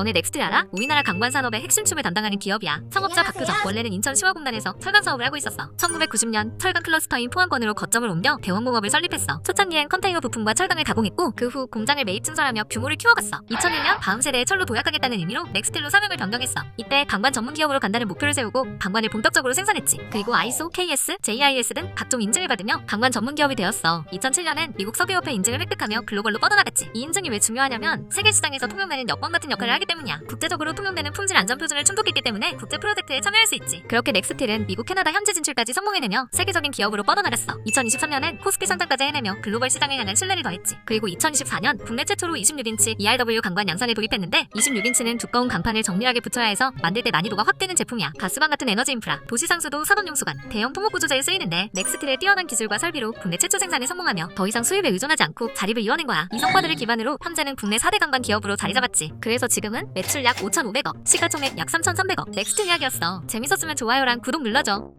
너네 넥스트 알아? 우리나라 강관 산업의 핵심 춤을 담당하는 기업이야. 창업자 박규정 원래는 인천 시화공단에서 철강 사업을 하고 있었어. 1990년 철강 클러스터인 포항권으로 거점을 옮겨 대원공업을 설립했어. 초창기엔 컨테이너 부품과 철강을 가공했고 그 후 공장을 매입 증설하며 규모를 키워갔어. 2001년 다음 세대의 철로 도약하겠다는 의미로 넥스틸로 사명을 변경했어. 이때 강관 전문 기업으로 간다는 목표를 세우고 강관을 본격적으로 생산했지. 그리고 ISO, KS, JIS 등 각종 인증을 받으며 강관 전문 기업이 되었어. 2007년엔 미국 석유협회 인증을 획득하며 글로벌로 뻗어나갔지. 이 인증이 왜 중요하냐면 세계 시장에서 통용되는 여권 같은 역할을 하기 때문이야. 국제적으로 통용되는 품질 안전 표준을 충족했기 때문에 국제 프로젝트에 참여할 수 있지. 그렇게 넥스틸은 미국, 캐나다 현지 진출까지 성공해내며 세계적인 기업으로 뻗어나갔어. 2023년엔 코스피 상장까지 해내며 글로벌 시장을 향한 신뢰를 더했지. 그리고 2024년 국내 최초로 26인치 ERW 강관 양산에 도입했는데 26인치는 두꺼운 강판을 정밀하게 붙여야 해서 만들 때 난이도가 확 되는 제품이야. 가스방 같은 에너지 인프라, 도시 상수도 산업용수관, 대형 토목 구조자에 쓰이는데 넥스틸의 뛰어난 기술과 설비로 국내 최초 생산에 성공하며 더 이상 수입에 의존하지 않고 자립을 이뤄낸 거야. 이 성과들을 기반으로 현재는 국내 4대 강관 기업으로 자리 잡았지. 그래서 지금은 매출 약 5,500억, 시가총액 약 3,300억. 넥스틸 이야기였어. 재밌었으면 좋아요랑 구독 눌러줘.